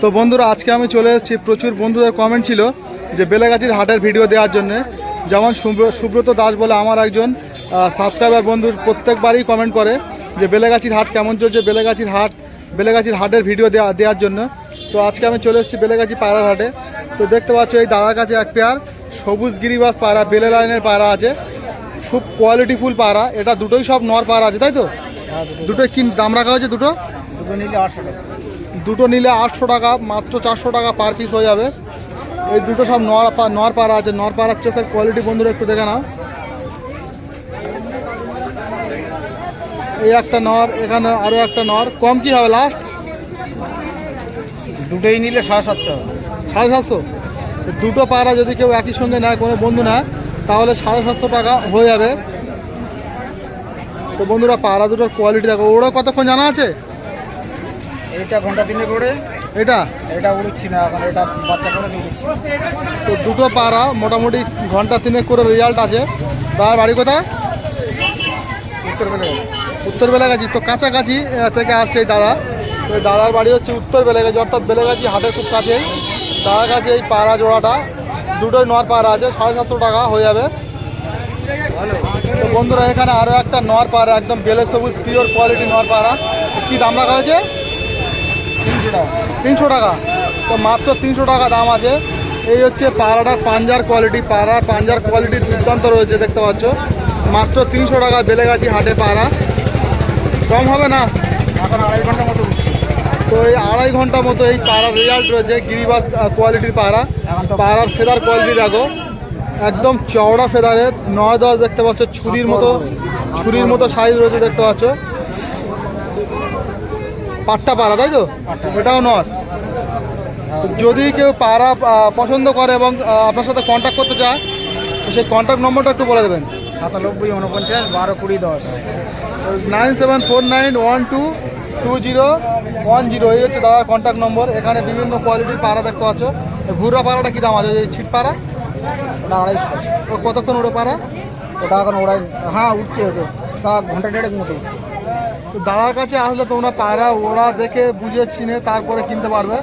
তো বন্ধুরা আজকে আমি চলে এসেছি। প্রচুর বন্ধুদের কমেন্ট ছিল যে বেলেগাছির হাটের ভিডিও দেওয়ার জন্য। যেমন সুব্র- সুব্রত দাস বলে আমার একজন সাবস্ক্রাইবার বন্ধুর প্রত্যেকবারই কমেন্ট করে যে বেলেগাছির হাট কেমন চলছে বেলেগাছির হাট বেলেগাছির হাটের ভিডিও দেওয়া দেওয়ার জন্য। তো আজকে আমি চলে এসেছি বেলেগাছি পায়রার হাটে। তো দেখতে পাচ্ছ এই দাদার কাছে এক পেয়ার সবুজ গিরিবাস পায়রা বেলে লাইনের পায়রা আছে। খুব কোয়ালিটিফুল পায়রা এটা দুটোই সব নর পায়রা আছে তাই তো? দুটোই। কি দাম রাখা হয়েছে দুটো? দুটো নিলে আটশো টাকা। দুটো নিলে আটশো টাকা মাত্র চারশো টাকা পার পিস হয়ে যাবে। এই দুটো সব নর পা- নর পাড়া আছে নর পাড়ার চোখের কোয়ালিটি বন্ধুরা একটু দেখে নাও। এই একটা নর এখানে আরও একটা নর। কম কি হবে লাস্ট দুটোই নিলে সাড়ে সাতশো সাড়ে সাতশো? দুটো পায়রা যদি কেউ একই সঙ্গে নেয় কোনো বন্ধু নেয় তাহলে সাড়ে সাতশো টাকা হয়ে যাবে। তো বন্ধুরা পায়রা দুটোর কোয়ালিটি দেখো। ওরা কতক্ষণ জানা আছে? এইটা ঘণ্টা তিনে করে এটা? এটা উড়ুচ্ছি না এখন এটা বাচ্চা করেছে উড়ুচ্ছি। তো দুটো পাড়া মোটামুটি ঘণ্টা তিনেক করে রেজাল্ট আছে। তার বাড়ি কোথায়? উত্তর বেলে উত্তর বেলাগাছি তো কাছাকাছি থেকে আসছে এই দাদা। তো দাদার বাড়ি হচ্ছে উত্তর বেলাগাছি অর্থাৎ বেলাগাছি হাটের খুব কাছেই। দাদার কাছে এই পাড়া জোড়াটা। দুটোই নর পাড়া আছে সাড়ে সাতশো টাকা হয়ে যাবে। তো বন্ধুরা এখানে আরও একটা নর পাড়া একদম বেলে সবুজ পিওর কোয়ালিটি নর পাড়া। কী দাম রাখা হয়েছে? টাকা তিনশো টাকা। তো মাত্র তিনশো টাকা দাম আছে। এই হচ্ছে পাড়াটার পাঞ্জার কোয়ালিটি পাড়ার পাঞ্জার কোয়ালিটি দুর্দান্ত রয়েছে দেখতে পাচ্ছ। মাত্র তিনশো টাকা বেলে বেলেগাছি হাটে পাড়া। কম হবে না? এখন আড়াই ঘণ্টা মতো তো এই আড়াই ঘণ্টা মতো এই পাড়ার রেজাল্ট রয়েছে গিরিবাস কোয়ালিটির পাড়া। পাড়ার ফেদার কোয়ালিটি দেখো। একদম চওড়া ফেদারের নয় দশ দেখতে পাচ্ছ ছুরির মতো ছুরির মতো সাইজ রয়েছে দেখতে পাচ্ছ। পাট্টা পাড়া তাই তো? এটাও নর যদি কেউ পাড়া পছন্দ করে এবং আপনার সাথে কন্ট্যাক্ট করতে চায় সেই কন্ট্যাক্ট নম্বরটা একটু বলে দেবেন। সাতানব্বই উনপঞ্চাশ বারো কুড়ি দশ। Nine seven four nine one two two zero one zero এই হচ্ছে দাদার কন্ট্যাক্ট নম্বর এখানে বিভিন্ন কোয়ালিটির পাড়া দেখতে পাচ্ছ। এই পাড়াটা কী দাম আছে? এই ছিট পাড়া? ওটা আড়াইশো। ও কতক্ষণ উড়ে পাড়া? ওটা এখন ওড়াই হ্যাঁ উঠছে তা ঘণ্টা দেড়েক মতো উঠছে। তো দাদার কাছে আসলে তোমরা পায়রা ওরা দেখে বুঝে, চিনে তারপরে কিনতে পারবে।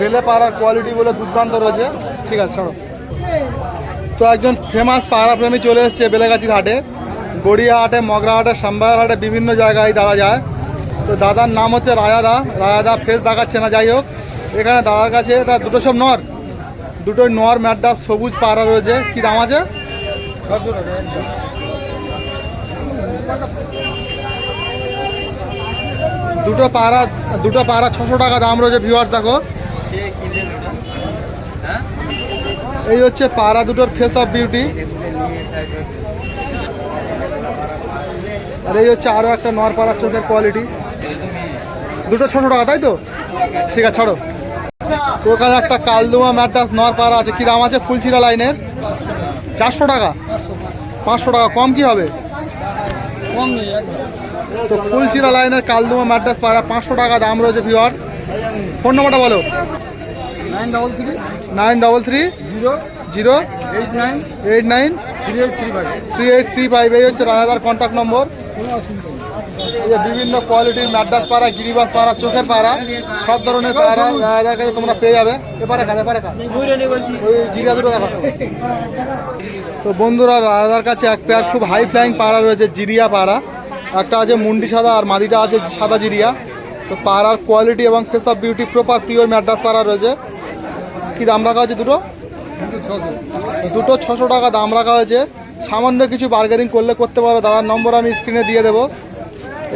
বেলে পাড়ার কোয়ালিটি বলে দুর্দান্ত রয়েছে। ঠিক আছে, ছাড়ো। তো একজন ফেমাস পায়রা প্রেমী চলে এসছে বেলেগাছির হাটে। গড়িয়া হাটে, মগরা হাটে, সাম্বায়ার হাটে বিভিন্ন জায়গায় দাদা যায়। তো দাদার নাম হচ্ছে রায়াদা। রায়াদা ফেস দেখাচ্ছে না, যাই হোক। এখানে দাদার কাছে এটা দুটো সব নর। দুটোই নর ম্যাডাস সবুজ পায়রা রয়েছে। কী দাম আছে। দুটো পাড়া দুটো পাড়া ছশো টাকা দাম রয়েছে ভিউয়ার দেখো। এই হচ্ছে পাড়া দুটোর ফেস অফ বিউটি আর এই হচ্ছে আরও একটা নর পাড়ার চোখের কোয়ালিটি দুটো ছশো টাকা, তাই তো? ঠিক আছে, ছাড়ো। তো ওখানে একটা কালদুমা ম্যাটাস নর পাড়া আছে। কী দাম আছে? ফুলচিরা লাইনের। চারশো টাকা। পাঁচশো টাকা। কম কি হবে? কম নেই তো ফুলচিরা লাইনের কালদুমা ম্যাট্রাস পাড়া পাঁচশো টাকা দাম রয়েছে ভিওয়ার্স ফোন নম্বরটা বলো। Nine double three, nine double three, zero zero, eight nine eight nine three eight three five. Three eight three five এই হচ্ছে রাজাদার কন্ট্যাক্ট নম্বর বিভিন্ন কোয়ালিটির ম্যাড্রাস পাড়া, গিরিবাস পাড়া, চোখের পাড়া, সব ধরনের পাড়া রাজাদার কাছে তোমরা পেয়ে যাবে। এপারে এপারে ওই জিরা দুটো তো বন্ধুরা, রাজাদার কাছে এক পেয়ার খুব হাই ফ্লাইং পাড়া রয়েছে, জিরিয়া পাড়া। একটা আছে মুন্ডি সাদা আর মাদিটা আছে সাদা জিরিয়া। তো পাড়ার কোয়ালিটি এবং face of beauty proper pure Madras পাড়া রয়েছে। কি দাম রাখা হয়েছে দুটো? দুটো ছশো টাকা দাম রাখা হয়েছে। সামান্য কিছু বার্গেনিং করলে করতে পারো। দাদার নম্বর আমি স্ক্রিনে দিয়ে দেবো।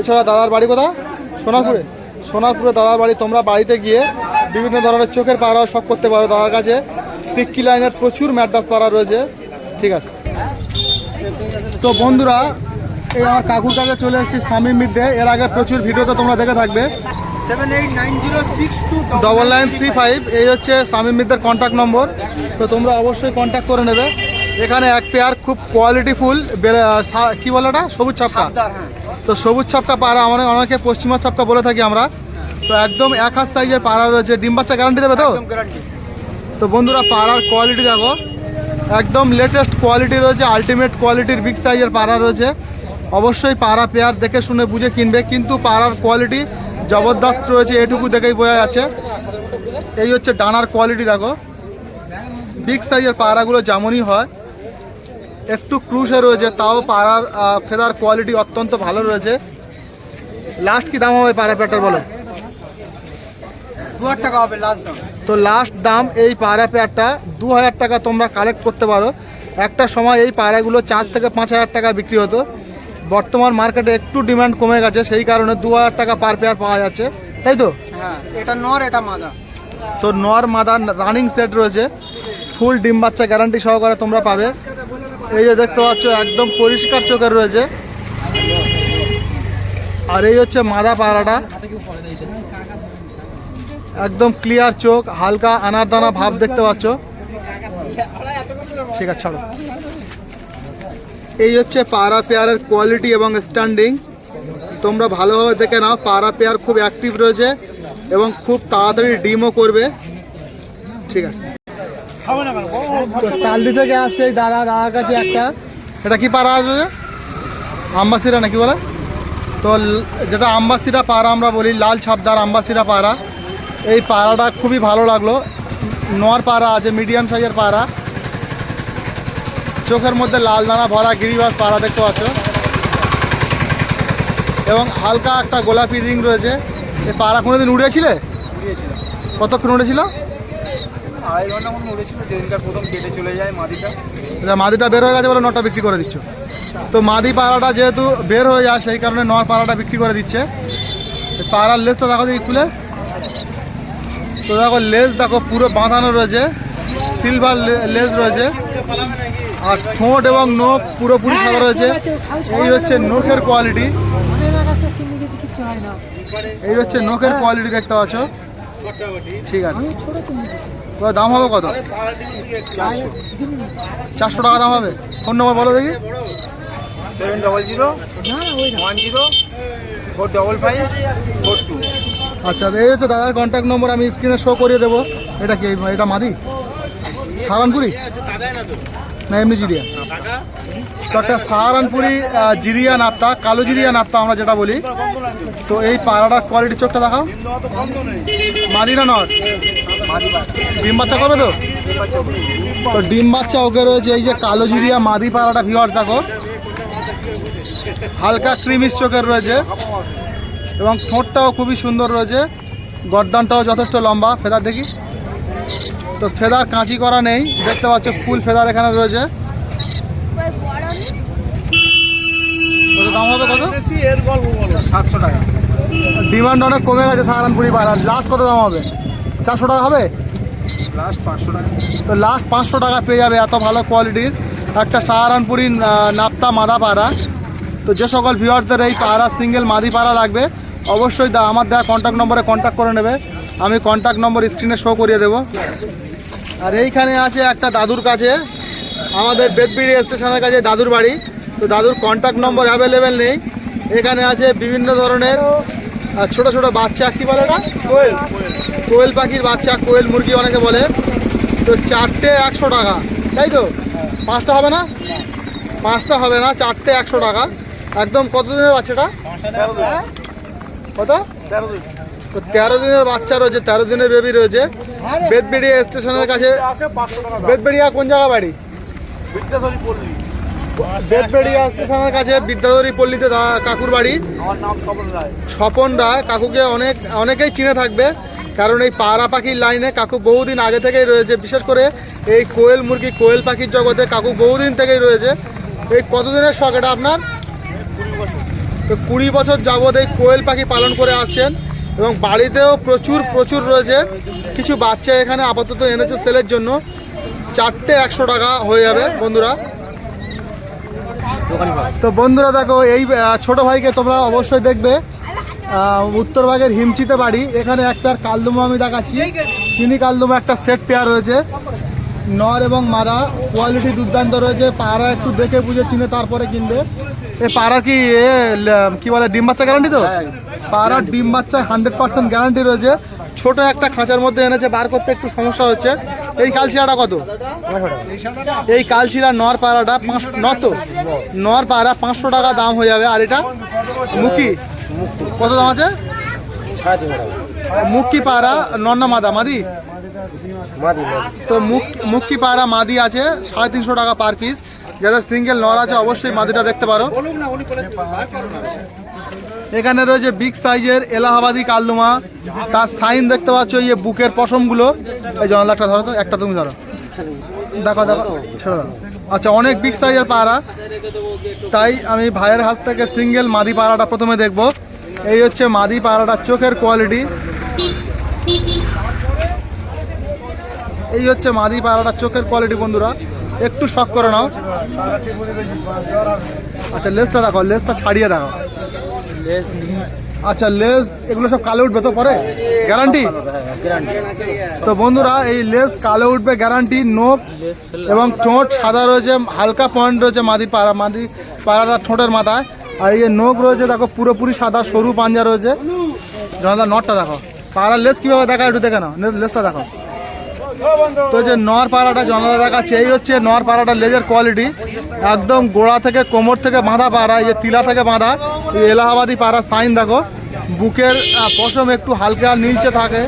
এছাড়া দাদার বাড়ি কোথা সোনারপুরে। সোনারপুরে দাদার বাড়ি। তোমরা বাড়িতে গিয়ে বিভিন্ন ধরনের চোখের পাড়াও সব করতে পারো দাদার কাছে। টিক্কি লাইনের প্রচুর ম্যাড্রাস পাড়া রয়েছে। ঠিক আছে। তো বন্ধুরা এই আমার কাকুর কাছে চলে এসেছি স্বামী মিদ্যে এর আগে প্রচুর ভিডিওতে তোমরা দেখে থাকবে। Seven eight nine zero six double nine three five এই হচ্ছে স্বামী মিদ্দার কন্ট্যাক্ট নম্বর তো তোমরা অবশ্যই কন্ট্যাক্ট করে নেবে। এখানে এক পেয়ার খুব কোয়ালিটি কোয়ালিটিফুল কি বলে ওটা? সবুজ ছাপকা তো সবুজ ছাপকা পাড়া আমাদের অনেকে পশ্চিমা ছাপকা বলে থাকি আমরা। তো একদম এক হাত সাইজের পাড়া রয়েছে। ডিম বাচ্চা গ্যারান্টি দেবে তো? তো বন্ধুরা পাড়ার কোয়ালিটি দেখো। একদম লেটেস্ট কোয়ালিটি রয়েছে আলটিমেট কোয়ালিটির বিগ সাইজের পাড়া রয়েছে। অবশ্যই পাড়া পেয়ার দেখে শুনে বুঝে কিনবে কিন্তু পাড়ার কোয়ালিটি জবরদস্ত রয়েছে এটুকু দেখেই বোঝা যাচ্ছে। এই হচ্ছে ডানার কোয়ালিটি দেখো। বিগ সাইজের পাড়াগুলো যেমনই হয় একটু ক্রুশে রয়েছে তাও পাড়ার ফেদার কোয়ালিটি অত্যন্ত ভালো রয়েছে। লাস্ট কি দাম হবে পাড়া প্যাটার বলো? দু হাজার টাকা হবে লাস্ট দাম। তো লাস্ট দাম এই পায়রা পেয়ারটা দু হাজার টাকা তোমরা কালেক্ট করতে পারো। একটা সময় এই পায়রাগুলো চার থেকে পাঁচ হাজার টাকা বিক্রি হতো। বর্তমান মার্কেটে একটু ডিমান্ড কমে গেছে সেই কারণে দু হাজার টাকা পার পেয়ার পাওয়া যাচ্ছে। তাই তো? হ্যাঁ এটা নর এটা মাদা। তো নর মাদার রানিং সেট রয়েছে। ফুল ডিম বাচ্চা গ্যারান্টি সহকারে তোমরা পাবে। এই যে দেখতে পাচ্ছ একদম পরিষ্কার চোখের রয়েছে। আর এই হচ্ছে মাদা পায়রাটা একদম ক্লিয়ার চোখ হালকা আনারদানা ভাব দেখতে পাচ্ছ। ঠিক আছে ছাড়ো। এই হচ্ছে পায়রা পেয়ারের কোয়ালিটি এবং স্ট্যান্ডিং তোমরা ভালোভাবে দেখে নাও পায়রা পেয়ার খুব অ্যাক্টিভ রয়েছে এবং খুব তাড়াতাড়ি ডিমও করবে। ঠিক আছে। তালদি থেকে আসছে দাদা, দাদার কাছে একটা। এটা কি পাড়া আসবে? আম্বাসিরা নাকি বলে? তো যেটা আম্বাসিরা পাড়া আমরা বলি, লাল ছাপদার আম্বাসিরা পাড়া। এই পাড়াটা খুবই ভালো লাগল। নোয়ার পাড়া আছে মিডিয়াম সাইজের পাড়া। চোখের মধ্যে লাল দানা ভরা গিরিবাস পাড়া দেখতে পাচ্ছ। এবং হালকা একটা গোলাপি রিং রয়েছে। এই পাড়া কোনোদিন উড়েছিলে? কতক্ষণ উড়েছিল? আড়াই ঘণ্টা মতন উড়েছিল যেদিনকার প্রথম কেটে চলে যায় মাদিটা। আচ্ছা, মাদিটা বের হয়ে গেছে বলে নটা বিক্রি করে দিচ্ছ। তো মাদি পাড়াটা যেহেতু বের হয়ে যায় সেই কারণে নর পাড়াটা বিক্রি করে দিচ্ছে। পাড়ার লেজটা দেখো দেখি খুলে। তো দেখো লেজ দেখো পুরো বাঁধানো রয়েছে। সিলভার লেজ রয়েছে। আর ঠোঁট এবং নখ পুরোপুরি সাদা রয়েছে। এই হচ্ছে নখের কোয়ালিটি এই হচ্ছে নখের কোয়ালিটি দেখতে পাচ্ছ। ঠিক আছে। দাম হবে কত? চারশো টাকা দাম হবে। ফোন নম্বর বলো দেখি। Seven double zero one zero four double five four two. আচ্ছা এই হচ্ছে দাদার কন্ট্যাক্ট নম্বর আমি স্ক্রিনে শো করিয়ে দেবো। এটা কি এটা মাদি? সাহারানপুরি না জিরিয়া তো একটা সাহারানপুরি জিরিয়া নাপ্তা, কালো জিরিয়া নাপ্তা আমরা যেটা বলি। তো এই পাড়াটার কোয়ালিটি চোখটা দেখাও। মাদি না নট ডিম বাচ্চা করবে তো? তো ডিম বাচ্চা ওকে রয়েছে এই যে কালো জিরিয়া মাদি পাড়াটা ভিওয়ার্স দেখো। হালকা ক্রিমিস চোখের রয়েছে। এবং ঠোঁটটাও খুবই সুন্দর রয়েছে। গর্দানটাও যথেষ্ট লম্বা, ফেদার দেখি। তো ফেদার কাঁচি করা নেই। দেখতে পাচ্ছ ফুল ফেদার এখানে রয়েছে। দাম হবে কত? সাতশো টাকা। ডিমান্ড অনেক কমে গেছে সাহারানপুরি পাড়ার লাস্ট কত দাম হবে? চারশো টাকা হবে? লাস্ট পাঁচশো টাকা। তো লাস্ট পাঁচশো টাকা পেয়ে যাবে এত ভালো কোয়ালিটির। একটা সাহারানপুরি নাপ্তা মাদা পাড়া তো যে সকল ভিউয়ারদের এই পাড়া সিঙ্গেল মাদি পাড়া লাগবে অবশ্যই দা আমার দেওয়া কন্ট্যাক্ট নম্বরে কন্ট্যাক্ট করে নেবে। আমি কন্ট্যাক্ট নম্বর স্ক্রিনে শো করিয়ে দেবো। আর এইখানে আছে একটা দাদুর কাছে আমাদের বেদবিড়ি স্টেশনের কাছে দাদুর বাড়ি। তো দাদুর কন্ট্যাক্ট নম্বর অ্যাভেলেবেল নেই। এখানে আছে বিভিন্ন ধরনের ছোট ছোট বাচ্চা কি বলে না কোয়েল। কোয়েল পাখির বাচ্চা কোয়েল মুরগি অনেকে বলে। তো চারটে একশো টাকা তাই তো? পাঁচটা হবে না? পাঁচটা হবে না চারটে একশো টাকা। একদম কত দিনের বাচ্চাটা কত? তো তেরো দিনের বাচ্চা রয়েছে তেরো দিনের বেবি রয়েছে। বেদবেড়িয়া স্টেশনের কাছে বেদবেড়িয়া কোন জায়গা বাড়ি? বেদবেড়িয়া স্টেশনের কাছে বিদ্যাধরী পল্লীতে কাকুর বাড়ি। স্বপন রায় স্বপন রায় কাকুকে অনেক অনেকেই চিনে থাকবে কারণ এই পাড়া পাখির লাইনে কাকু বহুদিন আগে থেকেই রয়েছে। বিশেষ করে এই কোয়েল মুরগি কোয়েল পাখির জগতে কাকু বহুদিন থেকেই রয়েছে। এই কতদিনের শখ এটা আপনার? তো কুড়ি বছর যাবৎ এই কোয়েল পাখি পালন করে আসছেন। এবং বাড়িতেও প্রচুর প্রচুর রয়েছে। কিছু বাচ্চা এখানে আপাতত এনেছে সেলের জন্য। চারটে একশো টাকা হয়ে যাবে বন্ধুরা। তো বন্ধুরা দেখো এই ছোট ভাইকে তোমরা অবশ্যই দেখবে। আহ, উত্তরভাগের হিমচিতে বাড়ি। এখানে এক পেয়ার কালদুমা আমি দেখাচ্ছি। চিনি কালদুমা একটা সেট পেয়ার রয়েছে। নর এবং মাদা কোয়ালিটি দুর্দান্ত রয়েছে। পাড়া একটু দেখে বুঝে চিনে তারপরে কিনবে। এ পাড়া কি এ কি বলে ডিম বাচ্চা গ্যারান্টি তো? পাড়ার ডিম বাচ্চায় হান্ড্রেড পার্সেন্ট গ্যারান্টি রয়েছে। ছোট একটা খাঁচার মধ্যে এনেছে, বার করতে একটু সমস্যা হচ্ছে। এই কালশিরাটা কত? এই কালশিরা নর পাড়াটা পাঁচ ন তো? নর পাড়া পাঁচশো টাকা দাম হয়ে যাবে। আর এটা? মুখি কত দাম আছে? মুক্কি পায়রা নন্না মাদা, মাদি? তো মুক্কি পায়রা মাদি আছে, সাড়ে তিনশো টাকা পার পিস যাদের সিঙ্গেল নর আছে, অবশ্যই মাদিটা দেখতে পারো। এখানে রয়েছে বিগ সাইজের এলাহাবাদি কালদুমা। তার সাইন দেখতে পাচ্ছ, এই বুকের পশমগুলো। এই জনাল একটা ধরো তো, একটা তুমি ধরো। দেখো দেখো আচ্ছা অনেক বিগ সাইজের পায়রা তাই আমি ভাইয়ের হাত থেকে সিঙ্গেল মাদি পায়রাটা প্রথমে দেখব। এই হচ্ছে মাদি পায়রাটার চোখের কোয়ালিটি এই হচ্ছে মাদি পায়রাটার চোখের কোয়ালিটি বন্ধুরা। একটু শখ করে নাও। আচ্ছা লেসটা দেখো লেসটা ছাড়িয়ে দেখো। লেস আচ্ছা লেজ এগুলো সব কালো উঠবে তো পরে? গ্যারান্টি? তো বন্ধুরা এই লেজ কালো উঠবে গ্যারান্টি নোক এবং ঠোঁট সাদা রয়েছে হালকা পয়েন্ট রয়েছে মাদি পাড়া মাদি পাড়াটার ঠোঁটের মাথায়। আর এই যে নোক রয়েছে দেখো পুরোপুরি সাদা সরু পাঞ্জা রয়েছে। জনতা নটটা দেখো। পাড়ার লেজ কীভাবে দেখা একটু দেখে নাও। লে- লেজটা দেখো। তো যে নর পাড়াটা জনতা দেখাচ্ছে, এই হচ্ছে নর পাড়াটার লেজের কোয়ালিটি একদম গোড়া থেকে কোমর থেকে বাঁধা পাড়া, এই যে তিলা থেকে বাঁধা এলাহাবাদি পাড়া সাইন দেখো। বুকের পশম একটু হালকা নীলচে থাকে।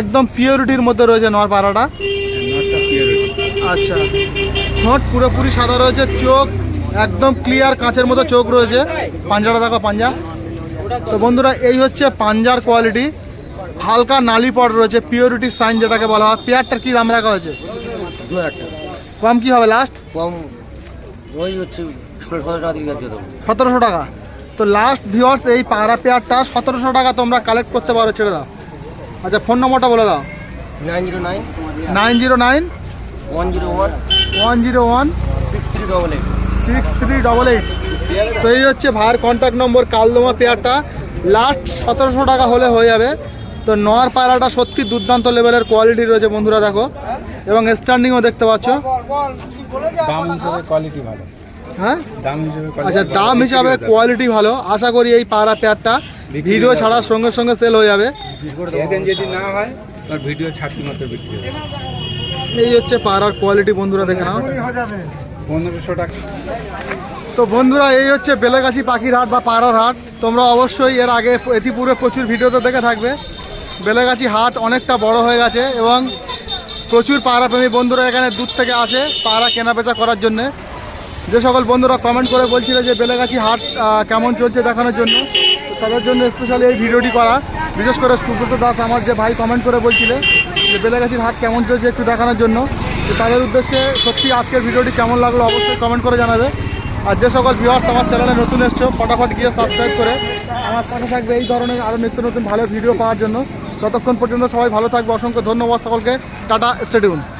একদম পিওরিটির মধ্যে রয়েছে নর পাড়াটা। আচ্ছা। ঠোঁট পুরোপুরি সাদা রয়েছে, চোখ একদম ক্লিয়ার কাঁচের মতো চোখ রয়েছে। পাঞ্জাটা দেখো পাঞ্জা। তো বন্ধুরা, এই হচ্ছে পাঞ্জার কোয়ালিটি হালকা নালি পট রয়েছে পিওরিটি সাইন যেটাকে বলা হয়। পেয়ারটার কী দাম রাখা হয়েছে? দু হাজার টাকা। কম কি হবে লাস্ট কম ওই হচ্ছে ষোলো টাকা দিয়ে দিয়ে দেবো। সতেরোশো টাকা। তো লাস্ট ভিওয়ার্স এই পাড়া পেয়ারটা সতেরোশো টাকা তোমরা কালেক্ট করতে পারো ছেড়ে দাও। আচ্ছা ফোন নম্বরটা বলে দাও। Nine zero nine nine zero nine one zero one one zero one six three double eight. Six three double eight. তো এই হচ্ছে ভাইয়ের কন্ট্যাক্ট নম্বর কালদমা পেয়ারটা। লাস্ট সতেরোশো টাকা হলে হয়ে যাবে। তো নর পায়রাটা সত্যি দুর্দান্ত লেভেলের কোয়ালিটি রয়েছে বন্ধুরা দেখো। এবং স্ট্যান্ডিংও দেখতে পাচ্ছ। কোয়ালিটি ভালো। হ্যাঁ? আচ্ছা দাম হিসাবে কোয়ালিটি ভালো। আশা করি এই পায়রা পেয়ারটা ভিডিও ছাড়ার সঙ্গে সঙ্গে সেল হয়ে যাবে। যদি না হয় ভিডিও ছাড়তে মাত্র বিক্রি এই হচ্ছে পায়রার কোয়ালিটি বন্ধুরা দেখে নাও। পনেরোশো টাকা। তো বন্ধুরা এই হচ্ছে বেলেগাছি পাখির হাট বা পাড়ার হাট। তোমরা অবশ্যই এর আগে এতিপুরে প্রচুর ভিডিওতে দেখে থাকবে। বেলেগাছি হাট অনেকটা বড় হয়ে গেছে এবং প্রচুর পাড়াপ্রেমী বন্ধুরা এখানে দূর থেকে আসে পাড়া কেনাবেচা করার জন্যে। যে সকল বন্ধুরা কমেন্ট করে বলছিল যে বেলেগাছি হাট কেমন চলছে দেখানোর জন্য, তাদের জন্য স্পেশালি এই ভিডিওটি করা। বিশেষ করে সুব্রত দাস আমার যে ভাই কমেন্ট করে বলছিলে যে বেলেগাছির হাট কেমন চলছে একটু দেখানোর জন্য তাদের উদ্দেশ্যে সত্যি আজকের ভিডিওটি কেমন লাগল অবশ্যই কমেন্ট করে জানাবে। আর যে সকল ভিউয়ার্স আমার চ্যানেলে নতুন এসছো, ফটাফট গিয়ে সাবস্ক্রাইব করে আমার পাশে থাকবে এই ধরনের আরও নিত্য নতুন ভালো ভিডিও পাওয়ার জন্য। ততক্ষণ পর্যন্ত সবাই ভালো থাকবে। অসংখ্য ধন্যবাদ সকলকে। টাটা স্টেডিয়াম।